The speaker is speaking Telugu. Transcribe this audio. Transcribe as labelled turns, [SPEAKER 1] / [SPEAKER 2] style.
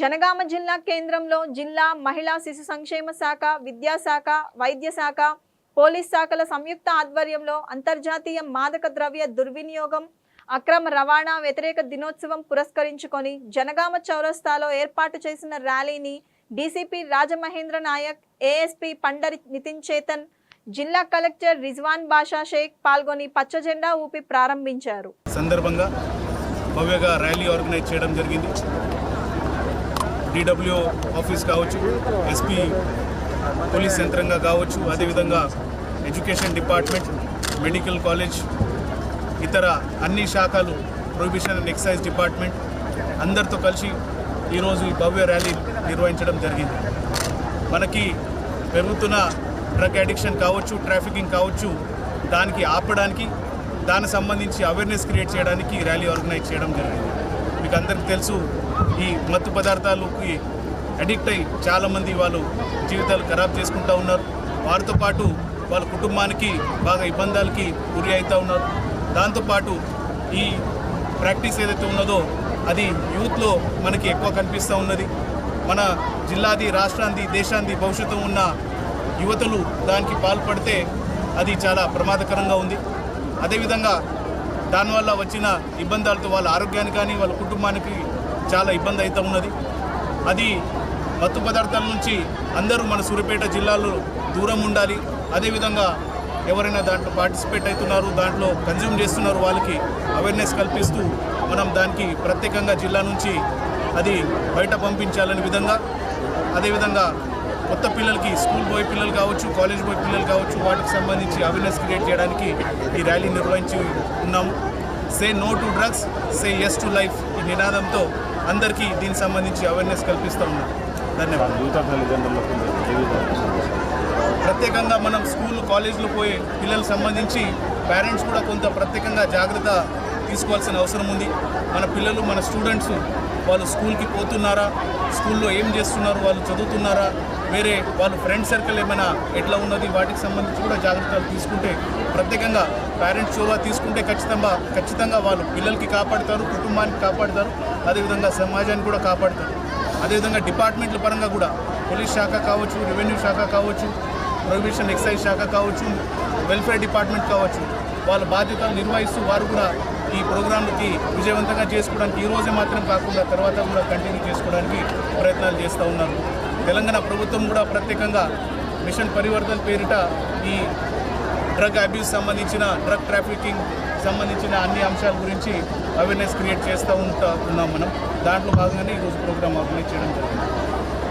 [SPEAKER 1] జనగామ జిల్లా కేంద్రంలో జిల్లా మహిళా శిశు సంక్షేమ శాఖ విద్యాశాఖ వైద్య శాఖ పోలీస్ శాఖల సంయుక్త ఆధ్వర్యంలో అంతర్జాతీయ మాదక ద్రవ్య దుర్వినియోగం అక్రమ రవాణా వ్యతిరేక దినోత్సవం పురస్కరించుకొని జనగామ చౌరస్తాలో ఏర్పాటు చేసిన ర్యాలీని డీసీపీ రాజమహేంద్ర నాయక్ ఏఎస్పీ పండరి నితిన్ చేతన్ జిల్లా కలెక్టర్ రిజ్వాన్ బాషా షేక్ పాల్గొని పచ్చజెండా ఊపి ప్రారంభించారు.
[SPEAKER 2] సందర్భంగా భవ్యగా ర్యాలీ ఆర్గనైజ్ చేయడం జరిగింది. డిడబ్ల్యూ ఆఫీస్ కావచ్చు ఎస్పీ పోలీస్ యంత్రంగా కావచ్చు అదేవిధంగా ఎడ్యుకేషన్ డిపార్ట్మెంట్ మెడికల్ కాలేజ్ ఇతర అన్ని శాఖలు ప్రొహిబిషన్ అండ్ ఎక్సైజ్ డిపార్ట్మెంట్ అందరితో కలిసి ఈరోజు ఈ భవ్య ర్యాలీ నిర్వహించడం జరిగింది. మనకి పెరుగుతున్న డ్రగ్ అడిక్షన్ కావచ్చు ట్రాఫికింగ్ కావచ్చు దానికి ఆపడానికి దానికి సంబంధించి అవేర్నెస్ క్రియేట్ చేయడానికి ర్యాలీ ఆర్గనైజ్ చేయడం జరిగింది. మీకు అందరికీ తెలుసు ఈ మత్తు పదార్థాలకి అడిక్ట్ అయ్యి చాలామంది వాళ్ళు జీవితాలు ఖరాబ్ చేసుకుంటూ ఉన్నారు. వారితో పాటు వాళ్ళ కుటుంబానికి బాగా ఇబ్బందులకి గురి అవుతూ ఉన్నారు. దాంతోపాటు ఈ ప్రాక్టీస్ ఏదైతే ఉన్నదో అది యూత్లో మనకి ఎక్కువ కనిపిస్తూ ఉన్నది. మన జిల్లాది రాష్ట్రాంది దేశాంది భవిష్యత్తు ఉన్న యువతలు దానికి పాల్పడితే అది చాలా ప్రమాదకరంగా ఉంది. అదేవిధంగా దానివల్ల వచ్చిన ఇబ్బందులతో వాళ్ళ ఆరోగ్యానికి కానీ వాళ్ళ కుటుంబానికి చాలా ఇబ్బంది అవుతూ ఉన్నది. అది మత్తు పదార్థాల నుంచి అందరూ మన సూర్యాపేట జిల్లాలో దూరం ఉండాలి. అదేవిధంగా ఎవరైనా దాంట్లో పార్టిసిపేట్ అవుతున్నారు దాంట్లో కన్జ్యూమ్ చేస్తున్నారు వాళ్ళకి అవేర్నెస్ కల్పిస్తూ మనం దానికి ప్రత్యేకంగా జిల్లా నుంచి అది బయట పంపించాలనే విధంగా అదేవిధంగా కొత్త పిల్లలకి స్కూల్ బాయ్ పిల్లలు కావచ్చు కాలేజ్ పోయే పిల్లలు కావచ్చు వాటికి సంబంధించి అవేర్నెస్ క్రియేట్ చేయడానికి ఈ ర్యాలీ నిర్వహించి ఉన్నాము. Say no to drugs say yes to life ఈ నినాదంతో అందరికీ దీనికి సంబంధించి అవేర్నెస్ కల్పిస్తూ ఉన్నాం. ధన్యవాదాలు. ప్రత్యేకంగా మనం స్కూల్ కాలేజీలో పోయే పిల్లలకు సంబంధించి పేరెంట్స్ కూడా కొంత ప్రత్యేకంగా జాగ్రత్త తీసుకోవాల్సిన అవసరం ఉంది. మన పిల్లలు మన స్టూడెంట్స్ వాళ్ళు స్కూల్కి పోతున్నారా? స్కూల్లో ఏం చేస్తున్నారు వాళ్ళు చదువుతున్నారా? వేరే వాళ్ళ ఫ్రెండ్ సర్కిల్ ఏమైనా ఎట్లా ఉన్నది వాటికి సంబంధించి కూడా జాగ్రత్తలు తీసుకుంటే ప్రత్యేకంగా పేరెంట్స్ చొరవ తీసుకుంటే ఖచ్చితంగా ఖచ్చితంగా వాళ్ళు పిల్లలకి కాపాడుతారు కుటుంబానికి కాపాడుతారు అదేవిధంగా సమాజాన్ని కూడా కాపాడుతారు. అదేవిధంగా డిపార్ట్మెంట్ల పరంగా కూడా పోలీస్ శాఖ కావచ్చు రెవెన్యూ శాఖ కావచ్చు ప్రొహిబిషన్ ఎక్సైజ్ శాఖ కావచ్చు వెల్ఫేర్ డిపార్ట్మెంట్ కావచ్చు వాళ్ళ బాధ్యతలు నిర్వహిస్తూ వారు కూడా ఈ ప్రోగ్రాంలకి విజయవంతంగా చేసుకోవడానికి ఈ రోజే మాత్రం కాకుండా తర్వాత కూడా కంటిన్యూ చేసుకోవడానికి ప్రయత్నాలు చేస్తూ ఉన్నారు. తెలంగాణ ప్రభుత్వం కూడా ప్రత్యేకంగా మిషన్ పరివర్తన పేరిట ఈ డ్రగ్ అబ్యూస్ సంబంధించిన డ్రగ్ ట్రాఫికింగ్ సంబంధించిన అన్ని అంశాల గురించి అవేర్నెస్ క్రియేట్ చేస్తూ ఉంటా ఉన్నాం మనం. దాంట్లో భాగంగానే ఈరోజు ప్రోగ్రామ్ ఆర్గనైజ్ చేయడం జరిగింది.